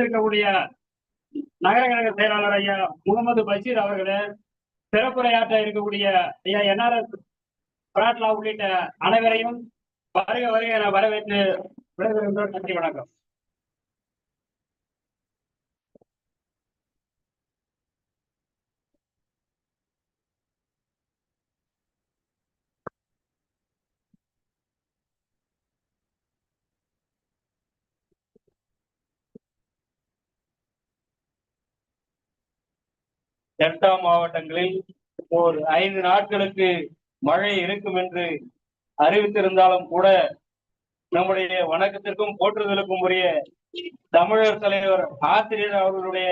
இருக்கக்கூடிய நகர கழக செயலாளர் ஐயா முகமது பஷீர் அவர்களே சிறப்புரையாற்ற இருக்கக்கூடிய ஐயா என்ஆர்எஸ் பிராட்லா உள்ளிட்ட அனைவரையும் வருக வருக என வரவேற்று விடைபெறுகின்றோம். நன்றி வணக்கம். டெல்டா மாவட்டங்களில் ஓர் ஐந்து நாட்களுக்கு மழை இருக்கும் என்று அறிவித்திருந்தாலும் கூட நம்முடைய வணக்கத்திற்கும் போற்றுதலுக்கும் உரிய தமிழர் தலைவர் ஆசிரியர் அவர்களுடைய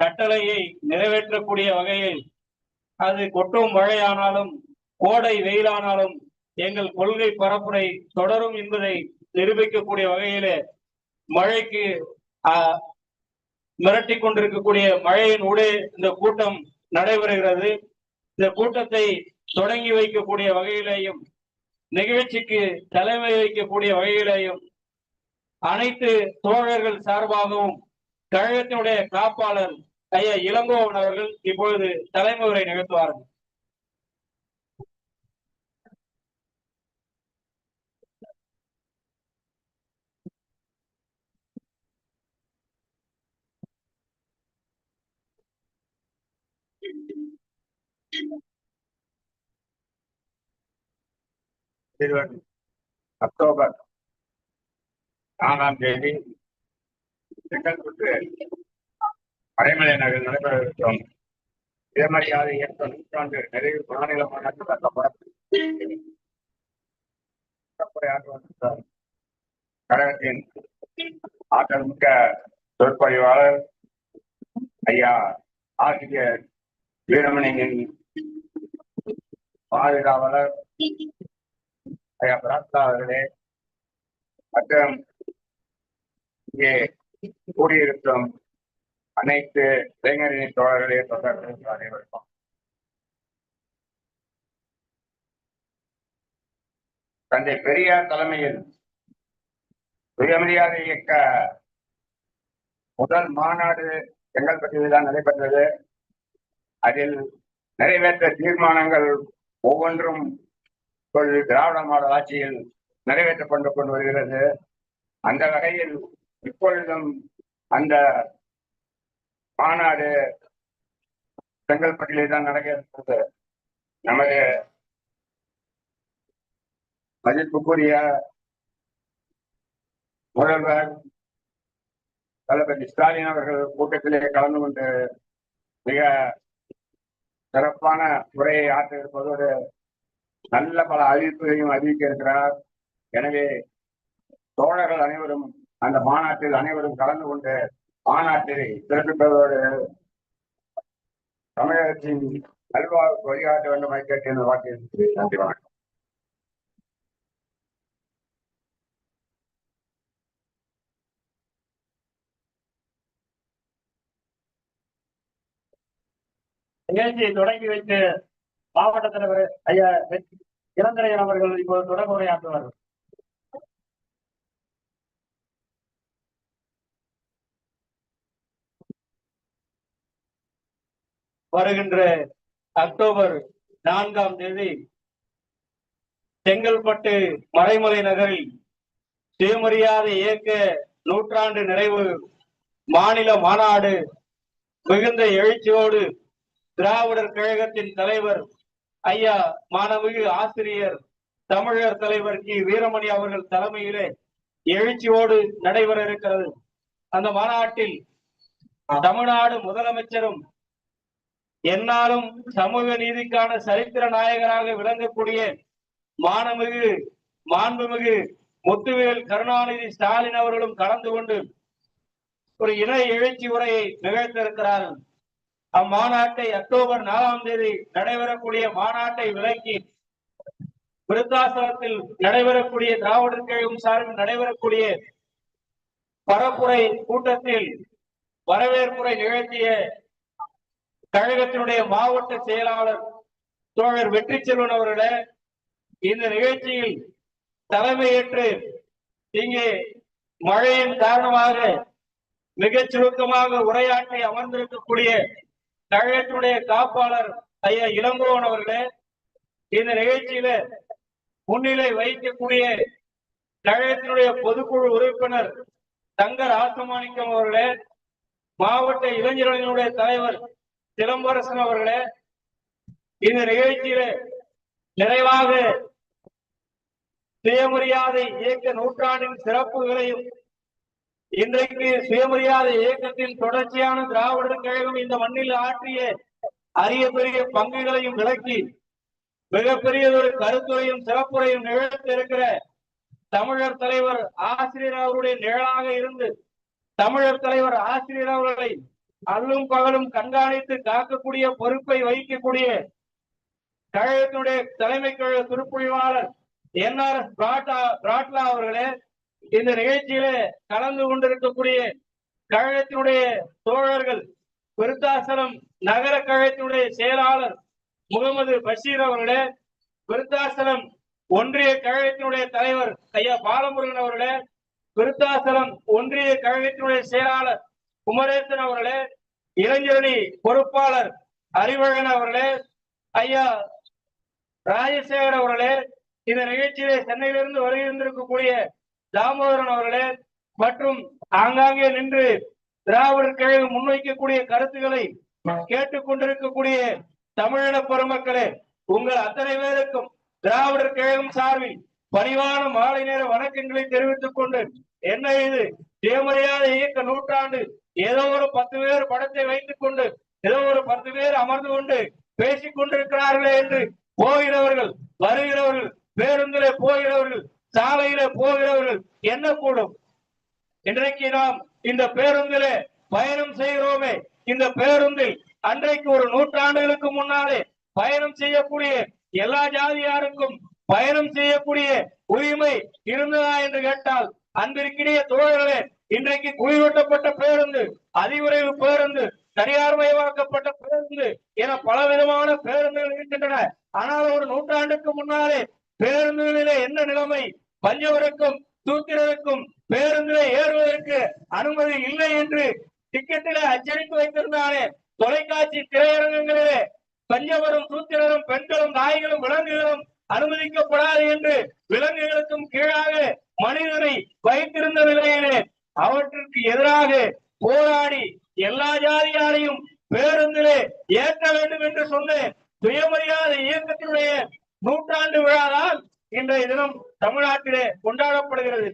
கட்டளையை நிறைவேற்றக்கூடிய வகையில் அது கொட்டும் மழையானாலும் கோடை வெயிலானாலும் எங்கள் கொள்கை பரப்புரை தொடரும் என்பதை நிரூபிக்கக்கூடிய வகையிலே மழைக்கு மிரட்டி கொண்டிருக்கக்கூடிய மழையின் ஊடே இந்த கூட்டம் நடைபெறுகிறது. இந்த கூட்டத்தை தொடங்கி வைக்கக்கூடிய வகையிலேயும் நிகழ்ச்சிக்கு தலைமை வைக்கக்கூடிய வகையிலேயும் அனைத்து தோழர்கள் சார்பாகவும் கழகத்தினுடைய காப்பாளர் ஐயா இளங்கோவன் அவர்கள் இப்பொழுது தலைமுறை நிகழ்த்துவார்கள். அக்டோபர் நாலாம் தேதி செங்கல்பட்டு அடைமலை நகரில் நடைபெறவிருக்கும் இடமறியாத இயக்க நூற்றாண்டு நிறைவு மாநில மாநாட்டு தக்கப்படத்தில் கழகத்தின் ஆற்றல் மிக்க சொற்பொழிவாளர் ஐயா ஆசிரியர் வீரமணியின் பாதுகாவலர். ஐயா பிராத்தா அவர்களே மற்றும் இங்கே கூடியிருக்கும் அனைத்து இளைஞரின் தோழர்களே தொடர்களுக்கு அனைவருக்கும். தந்தை பெரியார் தலைமையில் சுயமரியாதை இயக்க முதல் மாநாடு செங்கல்பட்டில் தான் நடைபெற்றது. அதில் நிறைவேற்ற தீர்மானங்கள் ஒவ்வொன்றும் திராவிட மாடல் ஆட்சியில் நிறைவேற்றப்பட்டு கொண்டு வருகிறது. அந்த வகையில் இப்பொழுதும் அந்த மாநாடு செங்கல்பட்டிலே தான் நடக்கிறது. நமது மதிப்புக்குரிய முதல்வர் தளபதி ஸ்டாலின் அவர்கள் கூட்டத்திலே கலந்து கொண்டு மிக சிறப்பான உரையை ஆற்ற இருப்பதோடு நல்ல பல அறிவிப்புகளையும் அறிவிக்க இருக்கிறார். எனவே தோழர்கள் அனைவரும் அந்த மாநாட்டில் அனைவரும் கலந்து கொண்டு மாநாட்டை சிறப்பிப்பதோடு தமிழகத்தின் நல்வாழ்வுக்கு வழிகாட்ட வேண்டும் என கேட்டு இந்த வாக்கியம் நன்றி வணக்கம். நிகழ்ச்சியை தொடங்கி வைத்து மாவட்ட தலைவர் ஐயா இளந்திரையன் அவர்கள் இப்போது தொடர்புரையாற்றுவார்கள் வருகின்ற அக்டோபர் நான்காம் தேதி செங்கல்பட்டு மறைமலை நகரில் சுயமரியாதை இயக்க நூற்றாண்டு நிறைவு மாநில மாநாடு மிகுந்த எழுச்சியோடு திராவிடர் கழகத்தின் தலைவர் ஐயா மாணவிகு ஆசிரியர் தமிழர் தலைவர் கி. வீரமணி அவர்கள் தலைமையிலே எழுச்சியோடு நடைபெற இருக்கிறது. அந்த மாநாட்டில் தமிழ்நாடு முதலமைச்சரும் என்னாலும் சமூக நீதிக்கான சரித்திர நாயகராக விளங்கக்கூடிய மானமிகு மாண்புமிகு முத்துவேல் கருணாநிதி ஸ்டாலின் அவர்களும் கலந்து கொண்டு ஒரு இணை எழுச்சி உரையை நிகழ்த்திருக்கிறார்கள் அம்மாநாட்டை அக்டோபர் நாலாம் தேதி நடைபெறக்கூடிய மாநாட்டை விலக்கி விருத்தாசலத்தில் நடைபெறக்கூடிய திராவிடர் கழகம் சார்பில் நடைபெறக்கூடிய பரப்புரை கூட்டத்தில் வரவேற்புரை நிகழ்த்திய கழகத்தினுடைய மாவட்ட செயலாளர் தோழர் வெற்றி செல்வன் அவர்களே இந்த நிகழ்ச்சியில் தலைமையேற்று இங்கே மழையின் காரணமாக மிகச் சுருக்கமாக உரையாற்றி அமர்ந்திருக்கக்கூடிய கழகத்தினுடைய காப்பாளர் ஐயா இளங்கோவன் அவர்களே இந்த நிகழ்ச்சியில முன்னிலை வகிக்கக்கூடிய தமிழகத்தினுடைய பொதுக்குழு உறுப்பினர் தங்க ராசமாணிக்கம் அவர்களே மாவட்ட இளைஞரணியினுடைய தலைவர் சிலம்பரசன் அவர்களே இந்த நிகழ்ச்சியில நிறைவாக சுயமரியாதை இயக்க நூற்றாண்டின் சிறப்புகளையும் இன்றைக்கு சுயமரியாதை இயக்கத்தின் தொடர்ச்சியான திராவிடர் கழகம் இந்த மண்ணில் ஆற்றிய அரிய பெரிய பங்குகளையும் விளக்கி மிகப்பெரியதொரு கருத்துரையும் சிறப்புரையும் நிகழ்த்திருக்கிற தமிழர் தலைவர் ஆசிரியர் அவருடைய நிழலாக இருந்து தமிழர் தலைவர் ஆசிரியர் அவர்களை அல்லும் பகலும் கண்காணித்து காக்கக்கூடிய பொறுப்பை வகிக்கக்கூடிய கழகத்தினுடைய தலைமை கழக துருப்புழிவாளர் என் ஆர் பிராட்லா அவர்களே இந்த நிகழ்ச்சியிலே கலந்து கொண்டிருக்கக்கூடிய கழகத்தினுடைய தோழர்கள் விருத்தாசலம் நகர கழகத்தினுடைய செயலாளர் முகமது பஷீர் அவர்களே விருத்தாசலம் ஒன்றிய கழகத்தினுடைய தலைவர் ஐயா பாலமுருகன் அவர்களே விருத்தாசலம் ஒன்றிய கழகத்தினுடைய செயலாளர் குமரேசன் அவர்களே இளைஞரணி பொறுப்பாளர் அறிவழகன் அவர்களே ஐயா ராஜசேகர் அவர்களே இந்த நிகழ்ச்சியிலே சென்னையிலிருந்து வருகின்றிருக்கக்கூடிய தாமோதரன் அவர்களே மற்றும் ஆங்காங்கே நின்று திராவிடர் கழகம் முன்வைக்கக்கூடிய கருத்துக்களை கேட்டுக்கொண்டிருக்கக்கூடிய தமிழின பெருமக்களே உங்கள் அத்தனை பேருக்கும் திராவிடர் கழகம் சார்பில் பணிவான மாலை நேர வணக்கங்களை தெரிவித்துக் கொண்டு என்ன இது? சுயமரியாதை இயக்க நூற்றாண்டு ஏதோ ஒரு பத்து பேர் படத்தை வைத்துக் கொண்டு ஏதோ ஒரு பத்து பேர் அமர்ந்து கொண்டு பேசிக் கொண்டிருக்கிறார்களே என்று போகிறவர்கள் வருகிறவர்கள் பேருந்திலே போய் என்ன கூடும்? இன்றைக்கு நாம் இந்த பேருந்திலே பயணம் செய்கிறோமே. இந்த பேருந்தில் அன்றைக்கு ஒரு நூற்றாண்டுகளுக்கு முன்னாலே பயணம் செய்யக்கூடிய எல்லா ஜாதியாருக்கும் பயணம் செய்யக்கூடிய உரிமை இருந்ததா என்று கேட்டால் அன்பிற்கிடையே தோழர்களே இன்றைக்கு குளிரூட்டப்பட்ட பேருந்து அதிவிரைவு பேருந்து தனியார் மயமாக்கப்பட்ட பேருந்து என பல விதமான பேருந்துகள் இருக்கின்றன. ஆனால் ஒரு நூற்றாண்டுக்கு முன்னாலே பேருந்துகளிலே என்ன நிலைமை? பஞ்சவருக்கும் தூக்கிறதற்கும் பேருந்திலே ஏறுவதற்கு அனுமதி இல்லை என்று டிக்கெட்டிலே அச்சடித்து வைத்திருந்தாலே தொலைக்காட்சி திரையரங்கங்களிலே பஞ்சவரும் சூத்திரரும் பெண்களும் நாய்களும் விலங்குகளும் அனுமதிக்கப்படாது என்று விலங்குகளுக்கும் கீழாக மனிதனை வைத்திருந்த நிலையிலே அவற்றிற்கு எதிராக போராடி எல்லா ஜாதியாரையும் பேருந்திலே ஏற்ற வேண்டும் என்று சொன்ன சுயமரியாதை இயக்கத்தினுடைய நூற்றாண்டு விழாதான் இன்றைய தினம் தமிழ்நாட்டிலே கொண்டாடப்படுகிறது.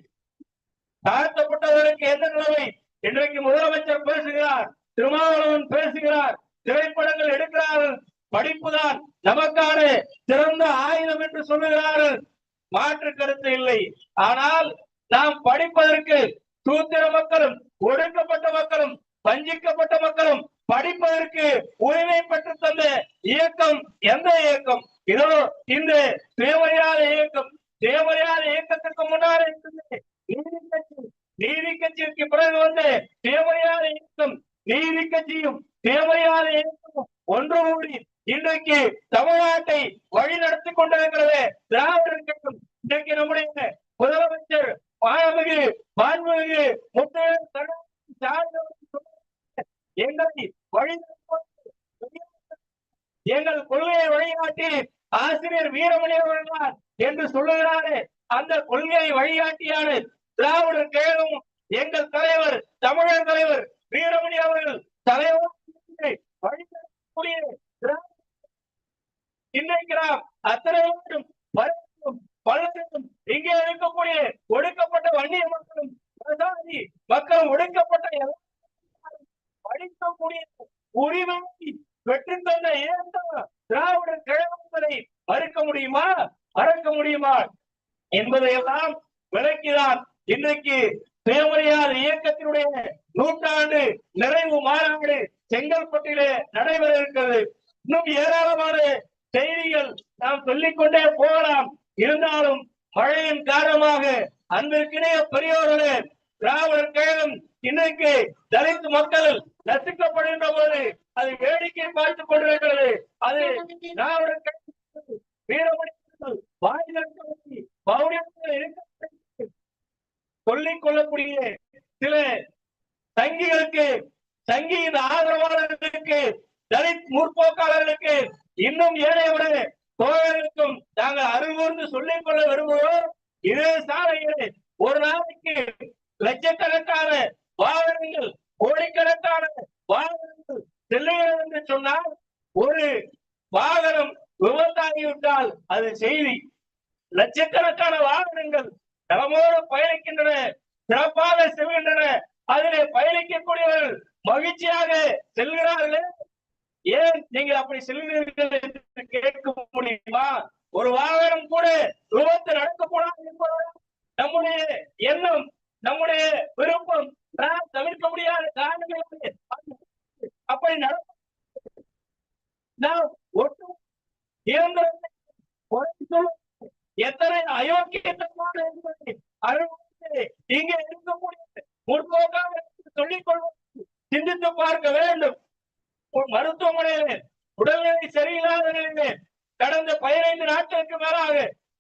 தாழ்த்தப்பட்டவர்களுக்கு எந்த நிலைமை? இன்றைக்கு முதலமைச்சர் பேசுகிறார் திருமாவளவன் பேசுகிறார் திரைப்படங்கள் எடுக்கிறார்கள் படிப்புதான் நமக்கான சிறந்த ஆயுதம் என்று சொல்லுகிறார்கள். மாற்று கருத்து இல்லை. ஆனால் நாம் படிப்பதற்கு சூத்திர மக்களும் ஒடுக்கப்பட்ட மக்களும் வஞ்சிக்கப்பட்ட மக்களும் படிப்பதற்கு உரிமை பெற்று தந்த இயக்கம் எந்த இயக்கம்? இதோ இந்த தேவையான இயக்கம் தேவையான இயக்கத்துக்கு முன்னாடி இருந்தது நீதி கட்சி நீதி கட்சிக்கு பிறகு வந்து தேவையான இயக்கம் நீதி கட்சியும் தேவையான இயக்கமும் ஒன்று கூடி இன்றைக்கு தமிழ்நாட்டை வழி நடத்தி கொண்டிருக்கிறது. திராவிடர் கட்டம் இன்றைக்கு நம்முடைய முதலமைச்சர் மாண்புமிகு மாண்புமிகு முத்தையர் எங்களை வழி எங்கள் கொள்கையை வழிகாட்டி ஆசிரியர் வீரமணி அவர்களார் என்று சொல்லுகிறாரே அந்த கொள்கையை வழிகாட்டியாரு. திராவிடர் கழகம் எங்கள் தலைவர் தமிழர் தலைவர் வீரமணி அவர்கள் தலைவர் வழிநடத்தக்கூடிய இன்றைக்கு நாம் அத்தனை பேரும் இங்கே இருக்கக்கூடிய ஒடுக்கப்பட்ட வன்னிய மக்களும் மக்கள் மக்களும் ஒடுக்கப்பட்ட எல்லா படிக்கக்கூடிய உரிமை பெற்றுத்தந்த இழந்த திராவிடர் கழகங்களை மறுக்க முடியுமா செய்வார் என்பதையெல்லாம் விளக்கிதான் இன்றைக்கு சுயமரியாதை இயக்கத்தினுடைய நூற்றாண்டு நிறைவு மாநாடு செங்கல்பட்டிலே நடைபெற இருக்கிறது. இன்னும் ஏராளமான செய்திகள் நாம் சொல்லிக்கொண்டே போகலாம். இருந்தாலும் மழையின் காரணமாக அன்பிற்கிணைய பெரியோர்களே திராவிடர் கழகம் இன்றைக்கு தலித் மக்கள் நசுக்கப்படுகின்ற போது அது வேடிக்கை பார்த்துக் கொண்டிருக்கிறது. அது திராவிடர் கழகம் வீரமணி சொல்லிக் கொள்ளக்கூடிய சில சங்கிகளுக்கு சங்கியின் ஆதரவாளர்களுக்கு தலித் முற்போக்காளர்களுக்கு இன்னும் ஏழையோட தோழர்களுக்கும் நாங்கள் அறிவுறுந்து சொல்லிக் கொள்ள விரும்புகிறோம். இதே சாலையில் ஒரு நாளைக்கு லட்சக்கணக்கான வாகனங்கள் கோடிக்கணக்கான வாகனங்கள் செல்லுகிறது என்று சொன்னால் ஒரு வாகனம் விபத்தாகிவிட்டால் அது செய்தி. லட்சக்கணக்கான வாகனம் ஏன் நீங்க அப்படி செல்கிறீர்கள் என்று கேட்க முடியுமா? ஒரு வாகனம் கூட விபத்து நடக்கக்கூடாது என்பது நம்முடைய எண்ணம் நம்முடைய விருப்பம். நாம் தவிர்க்க முடியாத காரணங்கள் அப்படி நடக்கும். நாம் ஒட்டு எத்தனை அயோக்கியத்தனமான என்பதை அறிவுறுத்தி இங்கே இருக்கக்கூடிய முற்போக்காக சொல்லிக் கொள்வது சிந்தித்து பார்க்க வேண்டும். ஒரு உடல்நிலை சரியில்லாத நிலையிலே கடந்த பதினைந்து நாட்களுக்கு மேலாக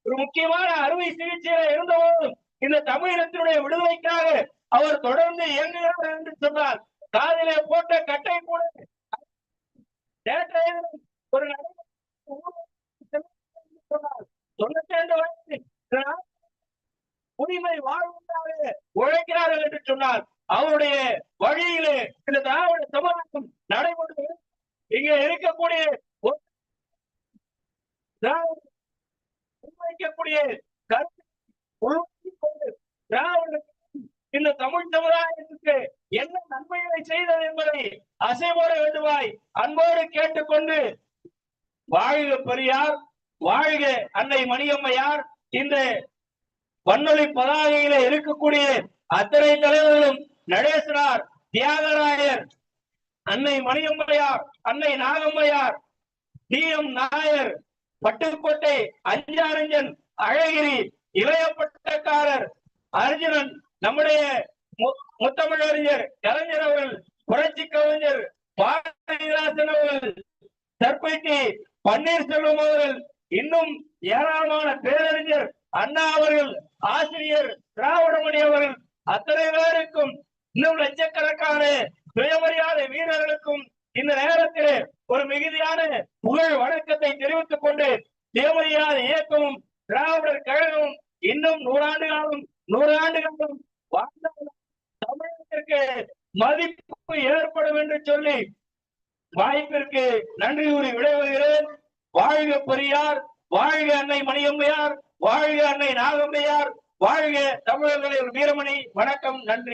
ஒரு முக்கியமான அறுவை சிகிச்சையில இருந்தபோதும் இந்த தமிழினத்தினுடைய விடுதலைக்காக அவர் தொடர்ந்து இயங்குகிறார் என்று சொன்னால் காதிலே போட்ட கட்டை கூட ஒரு தொண்ணூத்தி ரெண்டு வயசு உரிமை வாழ்வுக்காக உழைக்கிறார்கள் என்று சொன்னால் அவருடைய வழியிலே இந்த திராவிட சமுதாயம் இங்க இருக்கக்கூடிய வைக்கக்கூடிய திராவிட இந்த தமிழ் சமுதாயத்துக்கு என்ன நன்மைகளை செய்தது என்பதை அசைபோட வேண்டுமாய் அன்போடு கேட்டுக்கொண்டு வாழ்க பெரியார் வாழ்க அன்னை மணியம்மையார். இந்த வன்னொலி பதாகையில இருக்கக்கூடிய அத்தனை தலைவர்களும் நடேசனார் தியாகராயர் அன்னை மணியம்மையார். அன்னை நாகம்மையார் டி. எம். நாயர் பட்டுக்கோட்டை அஞ்சாரஞ்சன் அழகிரி இளைய பட்டக்காரர் அர்ஜுனன் நம்முடைய மு- முத்தமிழறிஞர் கலைஞர் அவர்கள் புரட்சி கவிஞர் பாரதிதாசன் அவர்கள் தற்பைக்கு பன்னீர்செல்வம் அவர்கள் இன்னும் ஏராளமான பேரறிஞர் அண்ணா அவர்கள் ஆசிரியர் திராவிடமணி அவர்கள் அத்தனை பேருக்கும் இன்னும் லட்சக்கணக்கான சுயமரியாதை வீரர்களுக்கும் இந்த நேரத்திலே ஒரு மிகுதியான புகழ் வணக்கத்தை தெரிவித்துக் கொண்டு தேவையான இயக்கமும் திராவிடர் கழகமும் இன்னும் நூறாண்டு காலம் நூறு ஆண்டு காலம் வாழ்ந்தாலும் தமிழகத்திற்கு மதிப்பு ஏற்படும் என்று சொல்லி வாய்ப்பிற்கு நன்றி கூறி விடைபெறுகிறேன். வாழ்க பெரியார் வாழ்க அன்னை மணியம்மையார் வாழ்க அன்னை நாகம்மையார் வாழ்க தமிழர்களின் வீரமணி வணக்கம் நன்றி.